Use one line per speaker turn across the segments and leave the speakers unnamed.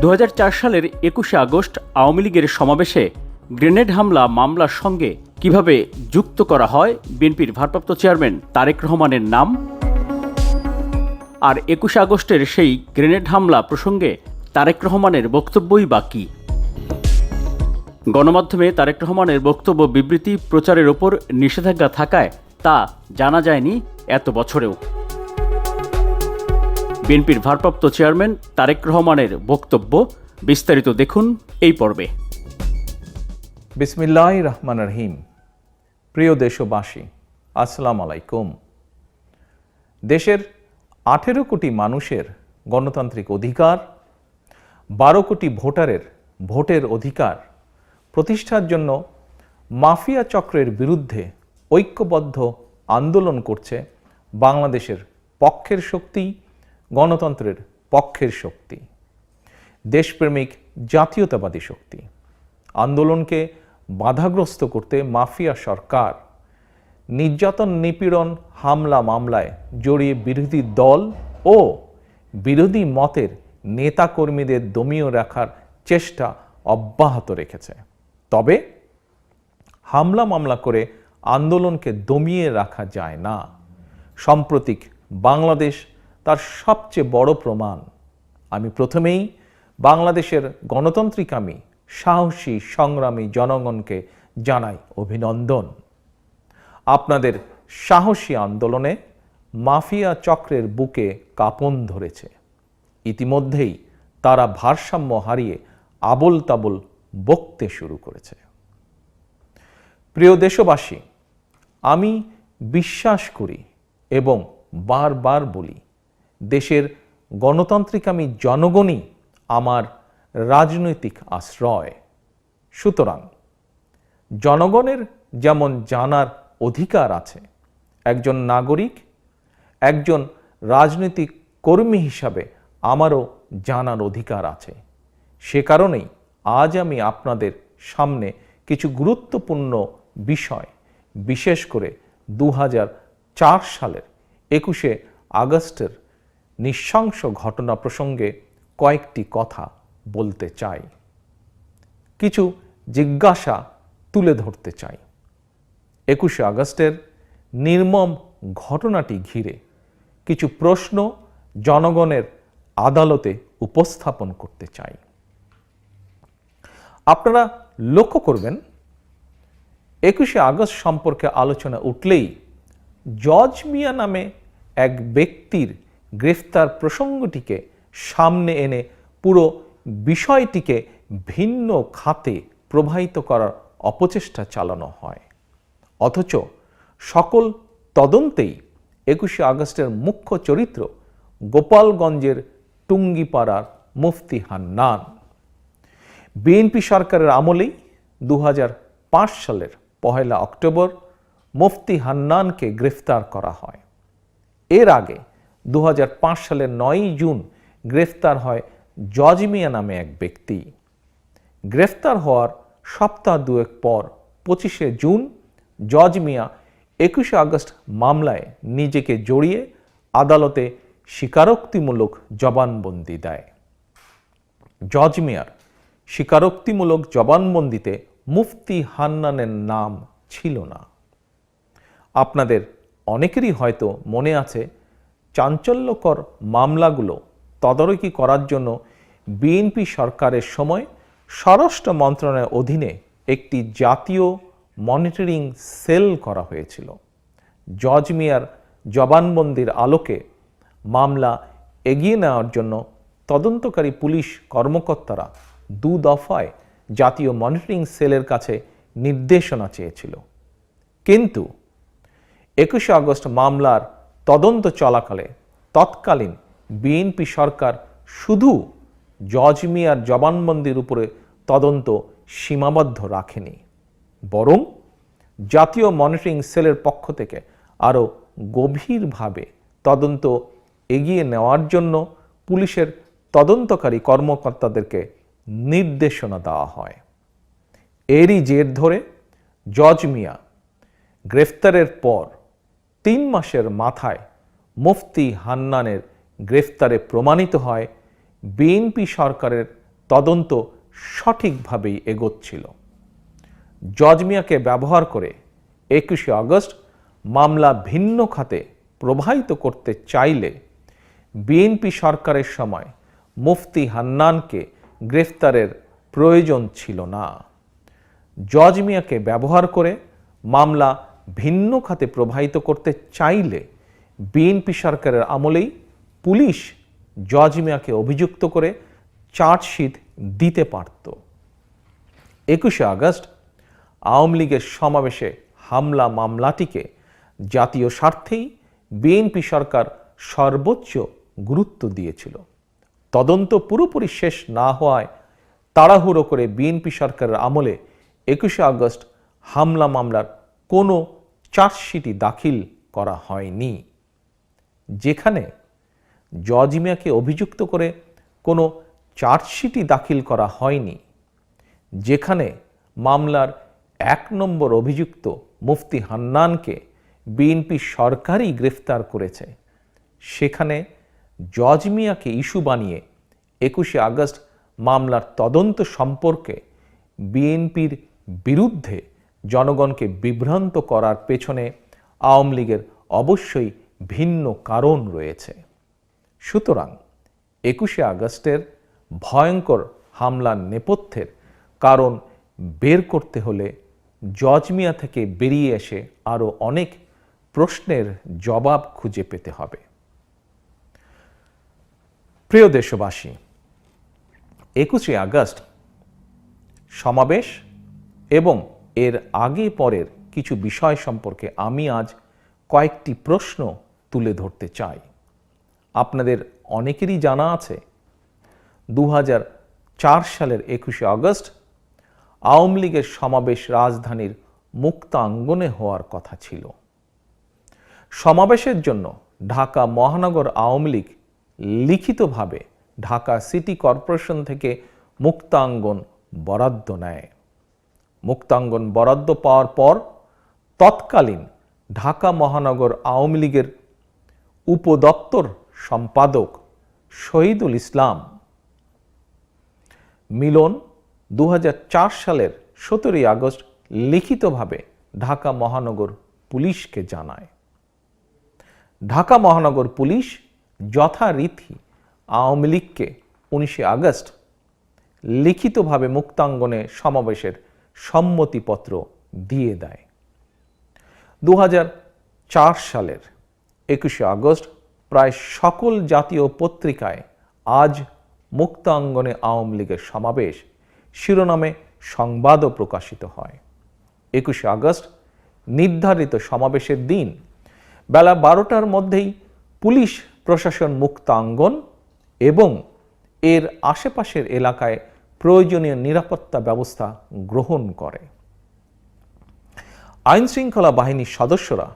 দু হাজার চার সালের একুশে আগস্ট আওয়ামী লীগের সমাবেশে গ্রেনেড হামলা মামলার সঙ্গে কীভাবে যুক্ত করা হয় বিএনপির ভারপ্রাপ্ত চেয়ারম্যান তারেক রহমানের নাম আর একুশে আগস্টের সেই গ্রেনেড হামলা প্রসঙ্গে তারেক রহমানের বক্তব্যই বা বাকি গণমাধ্যমে তারেক রহমানের বক্তব্য বিবৃতি প্রচারের ওপর নিষেধাজ্ঞা থাকায় তা জানা যায়নি এত বছরেও। বিএনপির ভারপ্রাপ্ত চেয়ারম্যান তারেক রহমানের বক্তব্য বিস্তারিত দেখুন এই পর্বে।
বিসমিল্লাহ রহমান রহিম। প্রিয় দেশবাসী, আসসালাম আলাইকুম। দেশের আঠেরো কোটি মানুষের গণতান্ত্রিক অধিকার, বারো কোটি ভোটারের ভোটের অধিকার, প্রতিষ্ঠার জন্য মাফিয়া চক্রের বিরুদ্ধে ঐক্যবদ্ধ আন্দোলন করছে বাংলাদেশের পক্ষের শক্তি গণতন্ত্রের পক্ষের শক্তি, দেশপ্রেমিক জাতীয়তাবাদী শক্তি, আন্দোলনকে বাধাগ্রস্ত করতে মাফিয়া সরকার, নির্যাতন নিপীড়ন হামলা মামলায় জড়িয়ে বিরোধী দল ও বিরোধী মতের নেতাকর্মীদের দমিয়ে রাখার চেষ্টা অব্যাহত রেখেছে। তবে হামলা মামলা করে আন্দোলনকে দমিয়ে রাখা যায় না। সাম্প্রতিক বাংলাদেশ তার সবচেয়ে বড় প্রমাণ, আমি প্রথমেই বাংলাদেশের গণতান্ত্রিকামী সাহসী, সংগ্রামী জনগণকে জানাই অভিনন্দন। আপনাদের সাহসী আন্দোলনে মাফিয়া চক্রের বুকে কাঁপন ধরেছে। ইতিমধ্যেই তারা ভারসাম্য হারিয়ে আবল তাবল বকতে শুরু করেছে। প্রিয় দেশবাসী, আমি বিশ্বাস করি এবং বারবার বলি দেশের গণতান্ত্রিকামী জনগণই আমার রাজনৈতিক আশ্রয়। সুতরাং জনগণের যেমন জানার অধিকার আছে, একজন নাগরিক, একজন রাজনৈতিক কর্মী হিসাবে আমারও জানার অধিকার আছে। সে কারণেই আজ আমি আপনাদের সামনে কিছু গুরুত্বপূর্ণ বিষয়, বিশেষ করে দু হাজার চার সালের একুশে আগস্টের নৃশংস ঘটনা প্রসঙ্গে কয়েকটি কথা বলতে চাই। কিছু জিজ্ঞাসা তুলে ধরতে চাই। একুশে আগস্টের নির্মম ঘটনাটি ঘিরে কিছু প্রশ্ন জনগণের আদালতে উপস্থাপন করতে চাই। আপনারা লক্ষ্য করবেন, একুশে আগস্ট সম্পর্কে আলোচনা উঠলেই জজ মিয়া নামে এক ব্যক্তির গ্রেফতার প্রসঙ্গটিকে সামনে এনে পুরো বিষয়টিকে ভিন্ন খাতে প্রবাহিত করার অপচেষ্টা চালানো হয়। অথচ সকল তদন্তেই একুশে আগস্টের মুখ্য চরিত্র গোপালগঞ্জের টুঙ্গিপাড়ার মুফতি হান্নান। বিএনপি সরকারের আমলেই দু হাজার পাঁচ সালের পহেলা অক্টোবর মুফতি হান্নানকে গ্রেফতার করা হয়। এর আগে দু হাজার পাঁচ সালের নয়ই জুন গ্রেফতার হয় জজ মিয়া নামে এক ব্যক্তি। গ্রেফতার হওয়ার সপ্তাহ দুয়েক পর পঁচিশে জুন জজ মিয়া একুশে আগস্ট মামলায় নিজেকে জড়িয়ে আদালতে স্বীকারোক্তিমূলক জবানবন্দি দেয়। জজ মিয়ার স্বীকারোক্তিমূলক জবানবন্দিতে মুফতি হান্নানের নাম ছিল না। আপনাদের অনেকেরই হয়তো মনে আছে চাঞ্চল্যকর মামলাগুলো তদারকি করার জন্য বিএনপি সরকারের সময় স্বরাষ্ট্র মন্ত্রণালয়ের অধীনে একটি জাতীয় মনিটরিং সেল করা হয়েছিল। জজ মিয়ার জবানবন্দির আলোকে মামলা এগিয়ে নেওয়ার জন্য তদন্তকারী পুলিশ কর্মকর্তারা দু দফায় জাতীয় মনিটরিং সেলের কাছে নির্দেশনা চেয়েছিল। কিন্তু একুশে আগস্ট মামলার তদন্ত চলাকালে তৎকালীন বিএনপি সরকার শুধু জজ মিয়ার জবানবন্দির উপরে তদন্ত সীমাবদ্ধ রাখেনি, বরং জাতীয় মনিটরিং সেলের পক্ষ থেকে আরও গভীরভাবে তদন্ত এগিয়ে নেওয়ার জন্য পুলিশের তদন্তকারী কর্মকর্তাদেরকে নির্দেশনা দেওয়া হয়। এরই জের ধরে জজ মিয়া গ্রেফতারের পর তিন মাসের মাথায় মুফতি হান্নানের গ্রেফতারে প্রমাণিত হয়, বিএনপি সরকারের তদন্ত সঠিকভাবেই এগোচ্ছিল। জজ মিয়াকে ব্যবহার করে একুশে আগস্ট মামলা ভিন্ন খাতে প্রবাহিত করতে চাইলে বিএনপি সরকারের সময় মুফতি হান্নানকে গ্রেফতারের প্রয়োজন ছিল না। জজ মিয়াকে ব্যবহার করে মামলা ভিন্ন খাতে প্রবাহিত করতে চাইলে বিএনপি সরকারের আমলেই পুলিশ জজ মিয়াকে অভিযুক্ত করে চার্জশিট দিতে পারত। একুশে আগস্ট আওয়ামী লীগের সমাবেশে হামলা মামলাটিকে জাতীয় স্বার্থেই বিএনপি সরকার সর্বোচ্চ গুরুত্ব দিয়েছিল। তদন্ত পুরোপুরি শেষ না হওয়ায় তাড়াহুড়ো করে বিএনপি সরকারের আমলে একুশে আগস্ট হামলা মামলার কোনো চার্জশিটই দাখিল করা হয়নি। যেখানে জজ মিয়াকে অভিযুক্ত করে কোনো চার্জশিটই দাখিল করা হয়নি, যেখানে মামলার এক নম্বর অভিযুক্ত মুফতি হান্নানকে বিএনপি সরকারই গ্রেফতার করেছে। সেখানে জজ মিয়াকে ইস্যু বানিয়ে একুশে আগস্ট মামলার তদন্ত সম্পর্কে বিএনপির বিরুদ্ধে জনগণকে বিভ্রান্ত করার পেছনে আওয়ামী লীগের অবশ্যই ভিন্ন কারণ রয়েছে। সুতরাং একুশে আগস্টের ভয়ঙ্কর হামলার নেপথ্যের কারণ বের করতে হলে জজ মিয়া থেকে বেরিয়ে এসে আরও অনেক প্রশ্নের জবাব খুঁজে পেতে হবে। প্রিয় দেশবাসী, একুশে আগস্ট সমাবেশ এবং এর আগে পরের কিছু বিষয় সম্পর্কে আমি আজ কয়েকটি প্রশ্ন তুলে ধরতে চাই। আপনাদের অনেকেরই জানা আছে দু হাজার চার সালের একুশে আগস্ট আওয়ামী লীগের সমাবেশ রাজধানীর মুক্তাঙ্গনে হওয়ার কথা ছিল। সমাবেশের জন্য ঢাকা মহানগর আওয়ামী লীগ লিখিতভাবে ঢাকা সিটি কর্পোরেশন থেকে মুক্তাঙ্গন বরাদ্দ নেয়। মুক্তাঙ্গন বরাদ্দ পাওয়ার পর তৎকালীন ঢাকা মহানগর আওয়ামী লীগের উপদপ্তর সম্পাদক শহীদুল ইসলাম। মিলন দু হাজার চার সালের সতেরোই আগস্ট লিখিতভাবে ঢাকা মহানগর পুলিশকে জানায়। ঢাকা মহানগর পুলিশ যথারীতি আওয়ামী লীগকে উনিশে আগস্ট লিখিতভাবে মুক্তাঙ্গনে সমাবেশের সম্মতিপত্র দিয়ে দেয়। দু হাজার চার সালের একুশে আগস্ট প্রায় সকল জাতীয় পত্রিকায় আজ মুক্তাঙ্গনে আওয়ামী লীগের সমাবেশ শিরোনামে সংবাদও প্রকাশিত হয়। একুশে আগস্ট নির্ধারিত সমাবেশের দিন বেলা বারোটার মধ্যেই পুলিশ প্রশাসন মুক্তাঙ্গন এবং এর আশেপাশের এলাকায় প্রয়োজনীয় নিরাপত্তা ব্যবস্থা গ্রহণ করে। আইন শৃঙ্খলা বাহিনীর সদস্যরা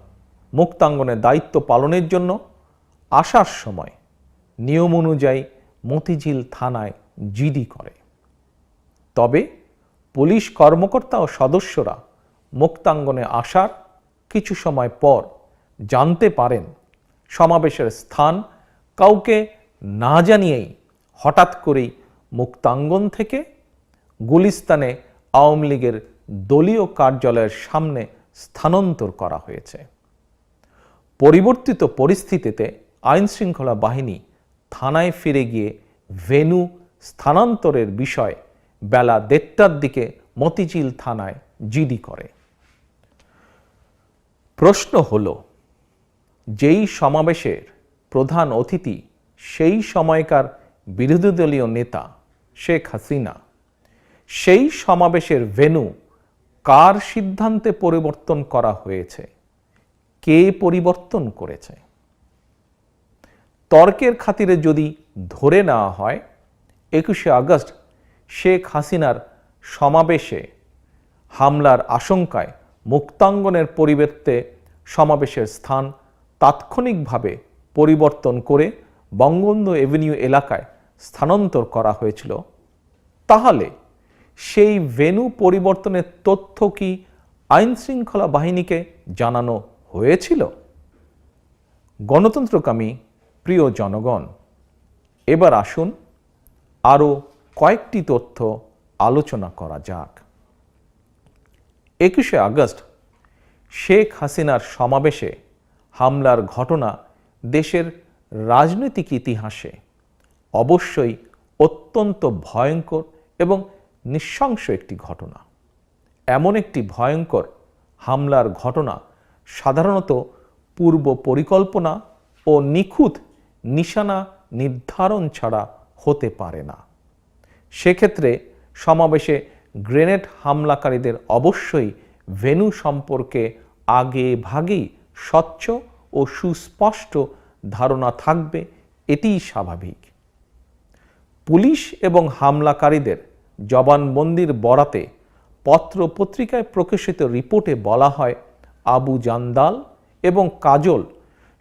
মুক্তাঙ্গনের দায়িত্ব পালনের জন্য আসার সময় নিয়ম অনুযায়ী মতিঝিল থানায় জিডি করে। তবে পুলিশ কর্মকর্তা ও সদস্যরা মুক্তাঙ্গনে আসার কিছু সময় পর জানতে পারেন সমাবেশের স্থান কাউকে না জানিয়েই হঠাৎ করেই মুক্তাঙ্গন থেকে গুলিস্তানে আওয়ামী লীগের দলীয় কার্যালয়ের সামনে স্থানান্তর করা হয়েছে। পরিবর্তিত পরিস্থিতিতে আইন শৃঙ্খলা বাহিনী থানায় ফিরে গিয়ে ভেনু স্থানান্তরের বিষয় বেলা দেড়টার দিকে মতিঝিল থানায় জিডি করে। প্রশ্ন হল, যেই সমাবেশের প্রধান অতিথি সেই সময়কার বিরোধী দলীয় নেতা শেখ হাসিনা। সেই সমাবেশের ভেনু কার সিদ্ধান্তে পরিবর্তন করা হয়েছে? কে পরিবর্তন করেছে? তর্কের খাতিরে যদি ধরে নেওয়া হয়, একুশে আগস্ট শেখ হাসিনার সমাবেশে হামলার আশঙ্কায় মুক্তাঙ্গনের পরিবর্তে সমাবেশের স্থান তাৎক্ষণিকভাবে পরিবর্তন করে বঙ্গবন্ধু এভিনিউ এলাকায় স্থানান্তর করা হয়েছিল, তাহলে সেই ভেনু পরিবর্তনের তথ্য কি আইনশৃঙ্খলা বাহিনীকে জানানো হয়েছিল? গণতন্ত্রকামী প্রিয় জনগণ, এবার আসুন আরও কয়েকটি তথ্য আলোচনা করা যাক। একুশে আগস্ট, শেখ হাসিনার সমাবেশে হামলার ঘটনা দেশের রাজনৈতিক ইতিহাসে অবশ্যই অত্যন্ত ভয়ঙ্কর এবং নৃশংস একটি ঘটনা। এমন একটি ভয়ঙ্কর হামলার ঘটনা সাধারণত পূর্ব পরিকল্পনা ও নিখুঁত নিশানা নির্ধারণ ছাড়া হতে পারে না। সেক্ষেত্রে সমাবেশে গ্রেনেড হামলাকারীদের অবশ্যই ভেনু সম্পর্কে আগে ভাগেই স্বচ্ছ ও সুস্পষ্ট ধারণা থাকবে, এটিই স্বাভাবিক। পুলিশ এবং হামলাকারীদের জবানবন্দির বরাতে পত্র পত্রিকায় প্রকাশিত রিপোর্টে বলা হয়, আবু জান্দাল এবং কাজল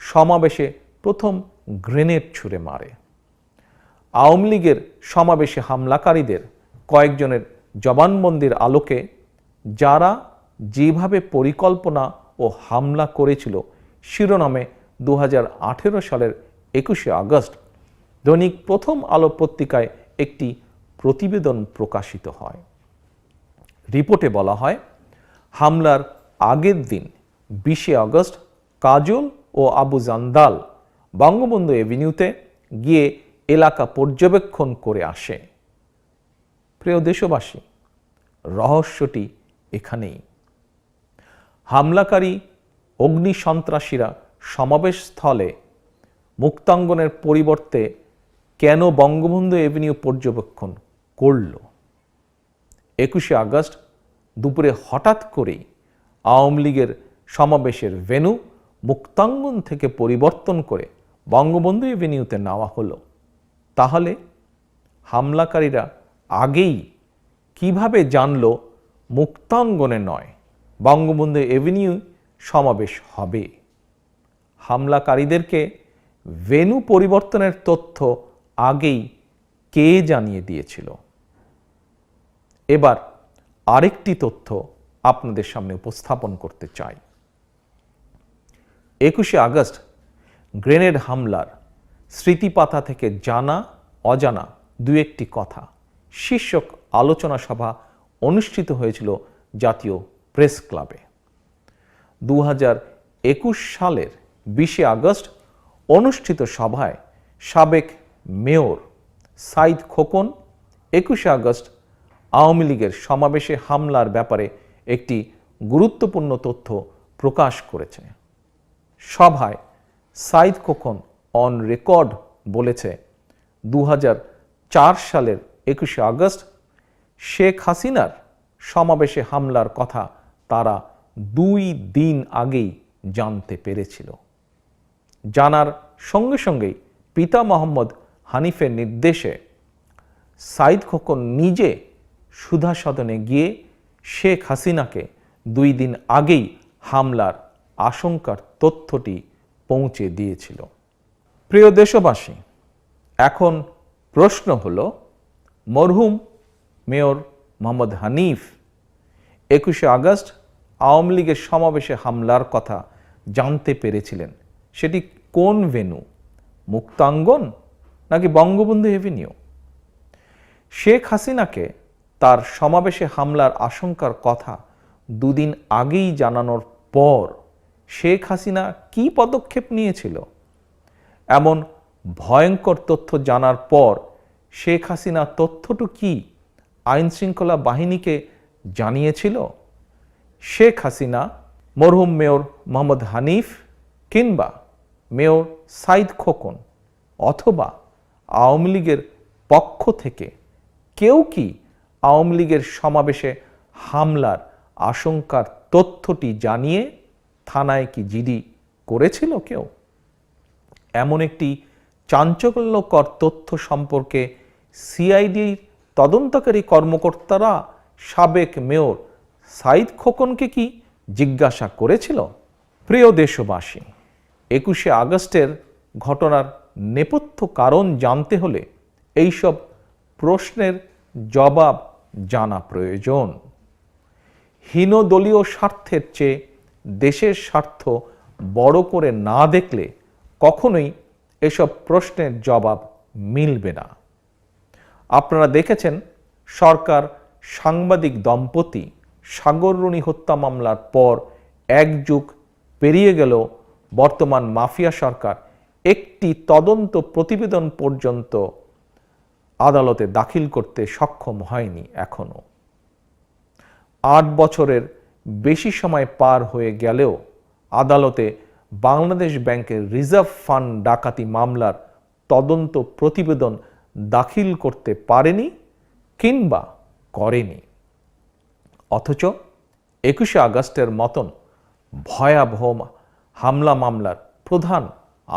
সমাবেশে প্রথম গ্রেনেড ছুঁড়ে মারে। আওয়ামী লীগের সমাবেশে হামলাকারীদের কয়েকজনের জবানবন্দির আলোকে যারা যেভাবে পরিকল্পনা ও হামলা করেছিল, শিরোনামে দু হাজার আঠেরো সালের একুশে আগস্ট দৈনিক প্রথম আলো পত্রিকায় একটি প্রতিবেদন প্রকাশিত হয়। রিপোর্টে বলা হয়, হামলার আগের দিন বিশে আগস্ট কাজল ও আবু জান্দাল বঙ্গবন্ধু এভিনিউতে গিয়ে এলাকা পর্যবেক্ষণ করে আসে। প্রিয় দেশবাসী, রহস্যটি এখানেই। হামলাকারী অগ্নি সন্ত্রাসীরা সমাবেশ স্থলে মুক্তাঙ্গনের পরিবর্তে কেন বঙ্গবন্ধু এভিনিউ পর্যবেক্ষণ করল? একুশে আগস্ট দুপুরে হঠাৎ করেই আওয়ামী লীগের সমাবেশের ভেনু মুক্তাঙ্গন থেকে পরিবর্তন করে বঙ্গবন্ধু এভিনিউতে নেওয়া হলো। তাহলে হামলাকারীরা আগেই কীভাবে জানল মুক্তাঙ্গনে নয়, বঙ্গবন্ধু এভিনিউ সমাবেশ হবে? হামলাকারীদেরকে ভেনু পরিবর্তনের তথ্য আগেই কে জানিয়ে দিয়েছিল? এবার আরেকটি তথ্য আপনাদের সামনে উপস্থাপন করতে চাই। একুশে আগস্ট, গ্রেনেড হামলার স্মৃতিপাতা থেকে জানা, অজানা দু একটি কথা। শীর্ষক আলোচনা সভা অনুষ্ঠিত হয়েছিল জাতীয় প্রেস ক্লাবে। দু একুশ সালের বিশে আগস্ট অনুষ্ঠিত সভায় সাবেক মেয়র সাইদ খোকন একুশে আগস্ট আওয়ামী লীগের সমাবেশে হামলার ব্যাপারে একটি গুরুত্বপূর্ণ তথ্য প্রকাশ করেছে। সভায় সাইদ খোকন অন রেকর্ড বলেছে দু হাজার চার সালের একুশে আগস্ট শেখ হাসিনার সমাবেশে হামলার কথা তারা দুই দিন আগেই জানতে পেরেছিল। জানার সঙ্গে সঙ্গেই পিতা মোহাম্মদ হানিফের নির্দেশে সাইদ খোকন নিজে সুধা সদনে গিয়ে শেখ হাসিনাকে দুই দিন আগেই হামলার আশঙ্কার তথ্যটি পৌঁছে দিয়েছিল। প্রিয় দেশবাসী, এখন প্রশ্ন হল, মরহুম মেয়র মোহাম্মদ হানিফ একুশে আগস্ট আওয়ামী লীগের সমাবেশে হামলার কথা জানতে পেরেছিলেন। সেটি কোন ভেনু মুক্তাঙ্গন নাকি বঙ্গবন্ধু এভিনিউ শেখ হাসিনাকে তার সমাবেশে হামলার আশঙ্কার কথা দুদিন আগেই জানানোর পর শেখ হাসিনা কি পদক্ষেপ নিয়েছিল? এমন ভয়ঙ্কর তথ্য জানার পর শেখ হাসিনা তথ্যটু কি আইনশৃঙ্খলা বাহিনীকে জানিয়েছিল? শেখ হাসিনা, মরহুম মেয়র মোহাম্মদ হানিফ কিংবা মেয়র সাইদ খোকন অথবা আওয়ামী লীগের পক্ষ থেকে কেউ কি আওয়ামী লীগের সমাবেশে হামলার আশঙ্কার তথ্যটি জানিয়ে থানায় কি জিডি করেছিল কেউ? এমন একটি চাঞ্চল্যকর তথ্য সম্পর্কে সিআইডির তদন্তকারী কর্মকর্তারা সাবেক মেয়র সাইদ খোকনকে কি জিজ্ঞাসা করেছিল? প্রিয় দেশবাসী, একুশে আগস্টের ঘটনার নেপথ্য কারণ জানতে হলে এইসব প্রশ্নের জবাব জানা প্রয়োজন। হীনদলীয় স্বার্থের চেয়ে দেশের স্বার্থ বড় করে না দেখলে কখনোই এসব প্রশ্নের জবাব মিলবে না। আপনারা দেখেছেন, সরকার সাংবাদিক দম্পতি সাগররুণী হত্যা মামলার পর এক যুগ পেরিয়ে গেল বর্তমান মাফিয়া সরকার একটি তদন্ত প্রতিবেদন পর্যন্ত আদালতে দাখিল করতে সক্ষম হয়নি এখনও। আট বছরের বেশি সময় পার হয়ে গেলেও আদালতে বাংলাদেশ ব্যাংকের রিজার্ভ ফান্ড ডাকাতি মামলার তদন্ত প্রতিবেদন দাখিল করতে পারেনি কিংবা করেনি। অথচ একুশে আগস্টের মতন ভয়াবহ হামলা মামলার প্রধান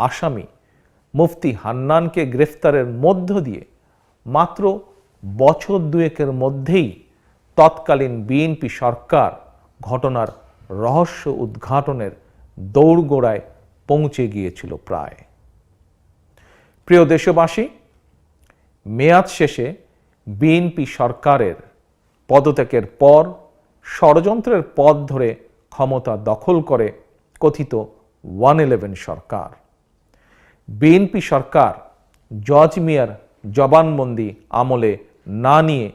আসামি মুফতি হান্নানকে গ্রেফতারের মধ্য দিয়ে মাত্র বছর দুয়েকের মধ্যেই তৎকালীন বিএনপি সরকার ঘটনার রহস্য উদ্ঘাটনের দৌড়গোড়ায় পৌঁছে গিয়েছিল প্রায়। প্রিয় দেশবাসী, মেয়াদ শেষে বিএনপি সরকারের পদত্যাগের পর ষড়যন্ত্রের পথ ধরে ক্ষমতা দখল করে কথিত ওয়ান ইলেভেন সরকার। বিএনপি সরকার জজ মিয়ার জবানবন্দি আমলে না নিয়ে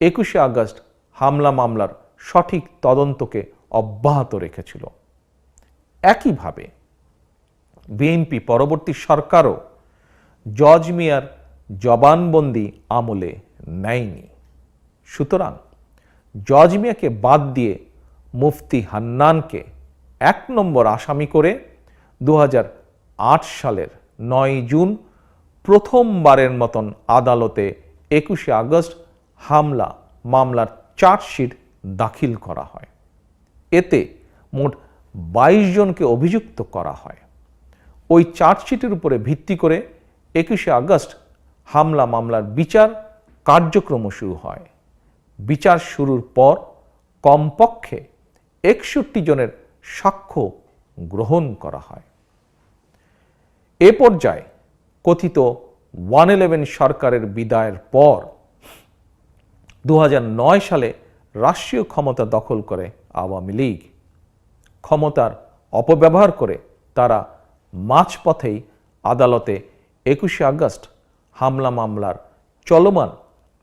একুশে আগস্ট হামলা মামলার সঠিক তদন্তকে অব্যাহত রেখেছিল। একইভাবে বিএনপি পরবর্তী সরকারও জজ মিয়ার জবানবন্দি আমলে নেয়নি। সুতরাং জজ মিয়াকে বাদ দিয়ে মুফতি হান্নানকে এক নম্বর আসামি করে দু হাজার আট সালের নয় জুন প্রথমবারের মতন আদালতে একুশে আগস্ট হামলা, মামলার চার্জশিট দাখিল করা হয়। এতে মোট বাইশ জনকে অভিযুক্ত করা হয়। ওই চার্জশিটের উপরে ভিত্তি করে একুশে আগস্ট হামলা, মামলার বিচার কার্যক্রম শুরু হয়। বিচার শুরুর পর কমপক্ষে একষট্টি জনের সাক্ষ্য গ্রহণ করা হয়। এ পর্যায়ে কথিত ওয়ান ইলেভেন সরকারের বিদায়ের পর দু হাজার নয় সালে রাষ্ট্রীয় ক্ষমতা দখল করে আওয়ামী লীগ। ক্ষমতার অপব্যবহার করে তারা মাঝপথেই আদালতে একুশে আগস্ট হামলা মামলার চলমান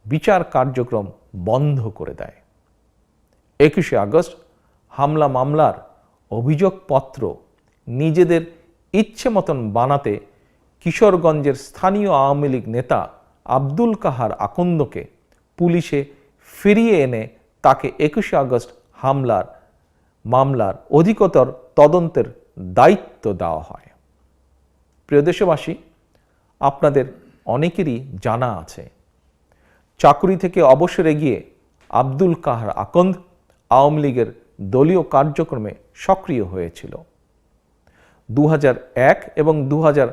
বিচার কার্যক্রম বন্ধ করে দেয়। একুশে আগস্ট হামলা মামলার অভিযোগপত্র নিজেদের ইচ্ছে মতন বানাতে কিশোরগঞ্জের স্থানীয় আওয়ামী লীগ নেতা আব্দুল কাহার আকন্দকে পুলিশে ফিরিয়ে এনে তাকে একুশে আগস্ট হামলার মামলার অধিকতর তদন্তের দায়িত্ব দেওয়া হয়। প্রিয় দেশবাসী, আপনাদের অনেকেরই জানা আছে, চাকুরি থেকে অবসরে গিয়ে আব্দুল কাহার আকন্দ আওয়ামী লীগের দলীয় কার্যক্রমে সক্রিয় হয়েছিল। দু হাজার এক এবং দু হাজার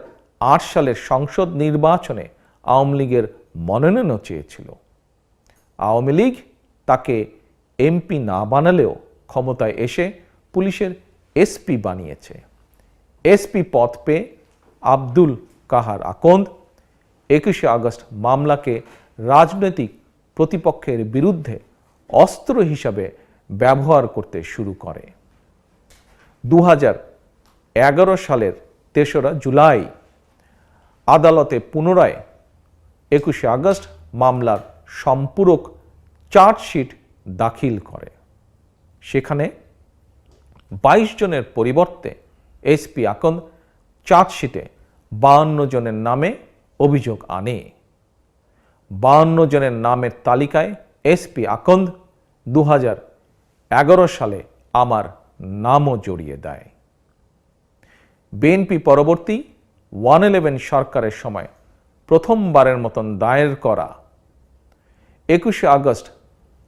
আট সালের সংসদ নির্বাচনে আওয়ামী লীগের মনোনয়নও চেয়েছিল। আওয়ামী লীগ তাকে এমপি না বানালেও ক্ষমতায় এসে পুলিশের এসপি বানিয়েছে। এসপি পদ পেয়ে আব্দুল কাহার আকন্দ একুশে আগস্ট মামলাকে রাজনৈতিক প্রতিপক্ষের বিরুদ্ধে অস্ত্র হিসাবে ব্যবহার করতে শুরু করে। দু হাজার এগারো সালের তেসরা জুলাই আদালতে পুনরায় একুশে আগস্ট মামলার সম্পূরক চার্জশিট দাখিল করে। সেখানে বাইশ জনের পরিবর্তে এসপি আকন্দ চার্জশিটে বাহান্ন জনের নামে অভিযোগ আনে। বাহান্ন জনের নামের তালিকায় এসপি আকন্দ দু সালে আমার নামও জড়িয়ে দেয়। বিএনপি পরবর্তী ওয়ান ইলেভেন সরকারের সময় প্রথমবারের মতন দায়ের করা। একুশে আগস্ট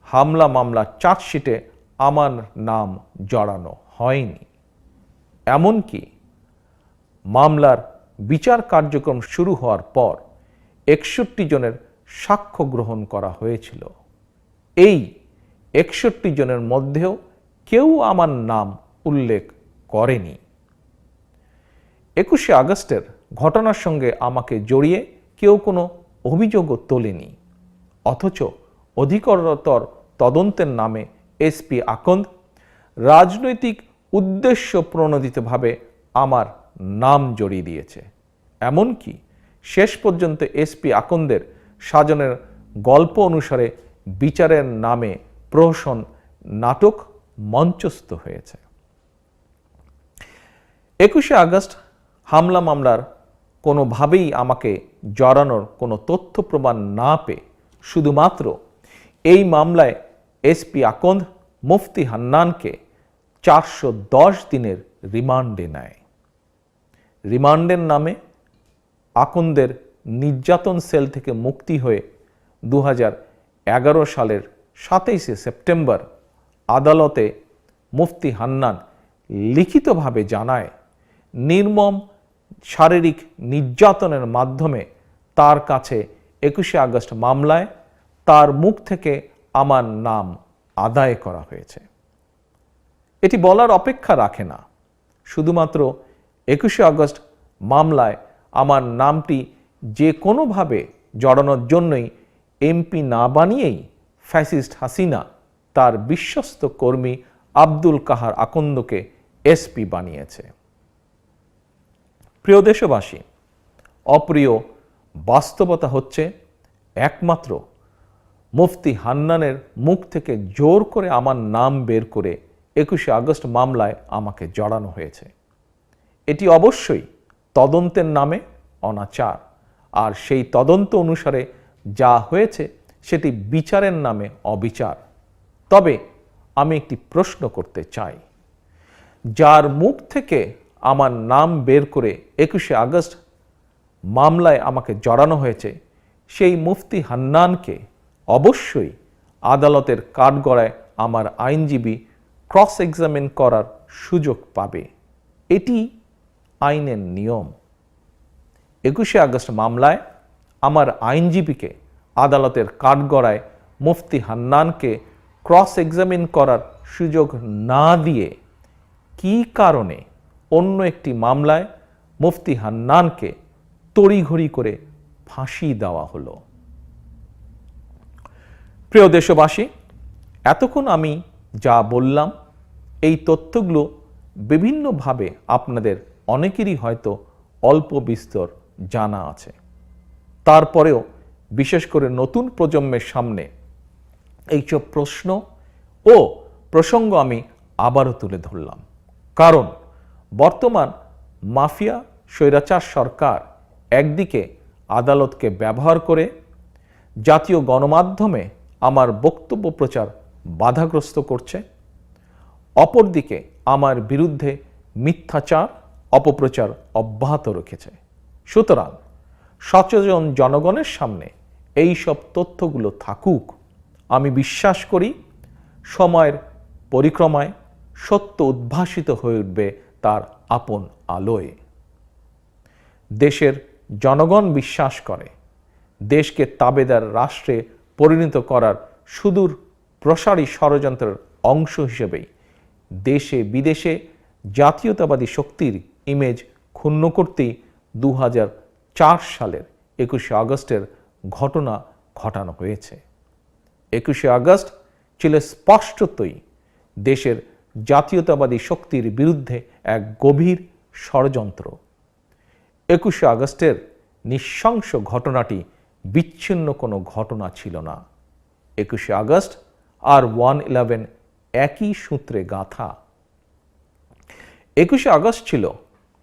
হামলা মামলা চার্জশিটে আমার নাম জড়ানো হয়নি। এমনকি মামলার বিচার কার্যক্রম শুরু হওয়ার পর একষট্টি জনের সাক্ষ্য গ্রহণ করা হয়েছিল। এই একষট্টি জনের মধ্যেও কেউ আমার নাম উল্লেখ করেনি। একুশে আগস্টের ঘটনার সঙ্গে আমাকে জড়িয়ে কেউ কোনো অভিযোগও তোলেনি। অথচ অধিকতর তদন্তের নামে এসপি আকন্দ রাজনৈতিক উদ্দেশ্য প্রণোদিতভাবে আমার নাম জড়িয়ে দিয়েছে। এমনকি শেষ পর্যন্ত এসপি আকন্দের সাজনের গল্প অনুসারে বিচারের নামে প্রহসন নাটক মঞ্চস্থ হয়েছে। একুশে আগস্ট হামলা মামলার কোনোভাবেই আমাকে জড়ানোর কোনো তথ্য প্রমাণ না পেয়ে শুধুমাত্র এই মামলায় এসপি আকন্দ মুফতি হান্নানকে চারশো দশ দিনের রিমান্ডে নেয়। রিমান্ডের নামে আকন্দের নির্যাতন সেল থেকে মুক্তি হয়ে দু এগারো সালের সাতাইশে সেপ্টেম্বর আদালতে মুফতি হান্নান লিখিতভাবে জানায়, নির্মম শারীরিক নির্যাতনের মাধ্যমে তার কাছে একুশে আগস্ট মামলায় তার মুখ থেকে আমার নাম আদায় করা হয়েছে। এটি বলার অপেক্ষা রাখে না। শুধুমাত্র একুশে আগস্ট মামলায় আমার নামটি যে কোনোভাবে জড়ানোর জন্যই এমপি না বানিয়েই ফ্যাসিস্ট হাসিনা তার বিশ্বস্ত কর্মী আব্দুল কাহার আকন্দকে এসপি বানিয়েছে। প্রিয় দেশবাসী, অপ্রিয় বাস্তবতা হচ্ছে একমাত্র মুফতি হান্নানের মুখ থেকে জোর করে আমার নাম বের করে একুশে আগস্ট মামলায় আমাকে জড়ানো হয়েছে। এটি অবশ্যই তদন্তের নামে অনাচার। আর সেই তদন্ত অনুসারে যা হয়েছে সেটি বিচারের নামে অবিচার। তবে আমি একটি প্রশ্ন করতে চাই, যার মুখ থেকে আমার নাম বের করে একুশে আগস্ট মামলায় আমাকে জড়ানো হয়েছে। সেই মুফতি হান্নানকে অবশ্যই আদালতের কাঠগড়ায় আমার আইনজীবী ক্রস এক্সামিন করার সুযোগ পাবে। এটি আইনের নিয়ম। একুশে আগস্ট মামলায় আমার আইনজীবীকে আদালতের কাঠগড়ায় মুফতি হান্নানকে ক্রস এক্সামিন করার সুযোগ না দিয়ে কী কারণে অন্য একটি মামলায় মুফতি হান্নানকে তড়িঘড়ি করে ফাঁসি দেওয়া হলো। প্রিয় দেশবাসী, এতক্ষণ আমি যা বললাম, এই তথ্যগুলো বিভিন্নভাবে আপনাদের অনেকেরই হয়তো অল্প বিস্তর জানা আছে। তারপরেও বিশেষ করে নতুন প্রজন্মের সামনে এইসব প্রশ্ন ও প্রসঙ্গ আমি আবারও তুলে ধরলাম। কারণ বর্তমান মাফিয়া স্বৈরাচার সরকার একদিকে আদালতকে ব্যবহার করে জাতীয় গণমাধ্যমে আমার বক্তব্য প্রচার বাধাগ্রস্ত করছে, অপরদিকে আমার বিরুদ্ধে মিথ্যাচার, অপপ্রচার অব্যাহত রেখেছে। সুতরাং সচেতন জনগণের সামনে এই সব তথ্যগুলো থাকুক, আমি বিশ্বাস করি সময়ের পরিক্রমায় সত্য উদ্ভাসিত হয়ে উঠবে তার আপন আলোয়। দেশের জনগণ বিশ্বাস করে, দেশকে তাবেদার রাষ্ট্রে পরিণত করার সুদূর প্রসারী ষড়যন্ত্রের অংশ হিসেবেই দেশে বিদেশে জাতীয়তাবাদী শক্তির ইমেজ ক্ষুণ্ণ করতেই দু হাজার চার সালের একুশে আগস্টের ঘটনা ঘটানো হয়েছে। একুশে আগস্ট ছিল স্পষ্টতই দেশের জাতীয়তাবাদী শক্তির বিরুদ্ধে এক গভীর ষড়যন্ত্র। একুশে আগস্টের নৃশংস ঘটনাটি বিচ্ছিন্ন কোনো ঘটনা ছিল না। একুশে আগস্ট আর ওয়ান ইলেভেন একই সূত্রে গাথা। একুশে আগস্ট ছিল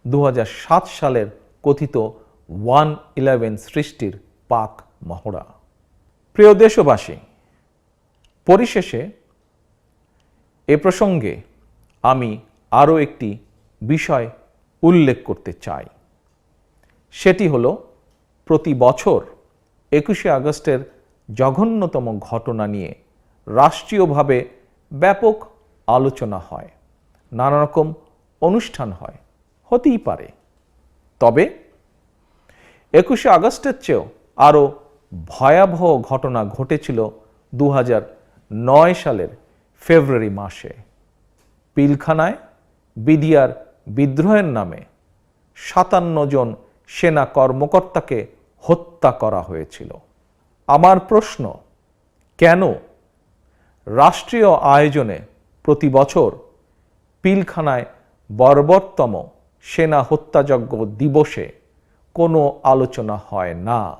দু হাজার সাত সালের কথিত ওয়ান ইলেভেন সৃষ্টির পাক মহড়া। প্রিয় দেশবাসী, পরিশেষে এ প্রসঙ্গে আমি আরও একটি বিষয় উল্লেখ করতে চাই। সেটি হল, প্রতি বছর একুশে আগস্টের জঘন্যতম ঘটনা নিয়ে রাষ্ট্রীয়ভাবে ব্যাপক আলোচনা হয়, নানা রকম অনুষ্ঠান হয়, হতেই পারে। তবে একুশে আগস্টের চেয়েও আরও ভয়াবহ ঘটনা ঘটেছিল দু নয় সালের ফেব্রুয়ারি মাসে পিলখানায় বিডিআর বিদ্রোহের নামে সাতান্ন জন সেনা কর্মকর্তাকে হত্যা করা হয়েছিল। আমার প্রশ্ন, কেন রাষ্ট্রীয় আয়োজনে প্রতি বছর পিলখানায় বর্বরতম সেনা হত্যাযজ্ঞ দিবসে কোনো আলোচনা হয় না?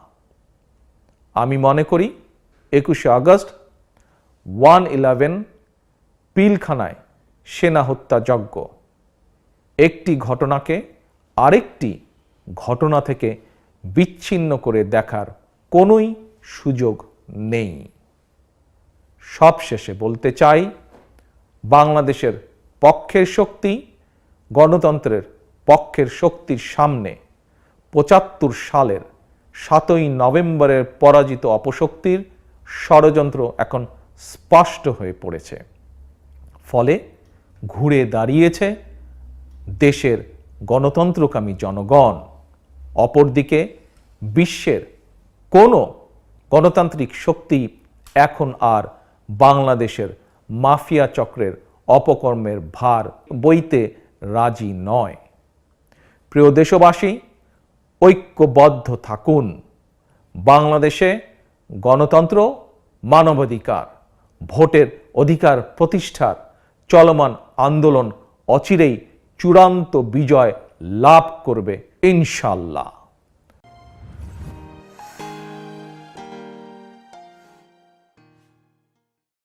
আমি মনে করি একুশে আগস্ট ওয়ান ইলেভেন পিলখানায় সেনা হত্যাযজ্ঞ একটি ঘটনাকে আরেকটি ঘটনা থেকে বিচ্ছিন্ন করে দেখার কোনোই সুযোগ নেই। সবশেষে বলতে চাই, বাংলাদেশের পক্ষের শক্তি গণতন্ত্রের পক্ষের শক্তির সামনে পঁচাত্তর সালের সাতই নভেম্বরের পরাজিত অপশক্তির ষড়যন্ত্র এখন স্পষ্ট হয়ে পড়েছে। ফলে ঘুরে দাঁড়িয়েছে দেশের গণতন্ত্রকামী জনগণ। অপরদিকে বিশ্বের কোনো গণতান্ত্রিক শক্তি এখন আর বাংলাদেশের মাফিয়া চক্রের অপকর্মের ভার বইতে রাজি নয়। প্রিয় দেশবাসী, ঐক্যবদ্ধ থাকুন। বাংলাদেশে গণতন্ত্র মানবাধিকার, ভোটের অধিকার প্রতিষ্ঠার চলমান আন্দোলন অচিরেই চূড়ান্ত বিজয় লাভ করবে ইনশাল্লাহ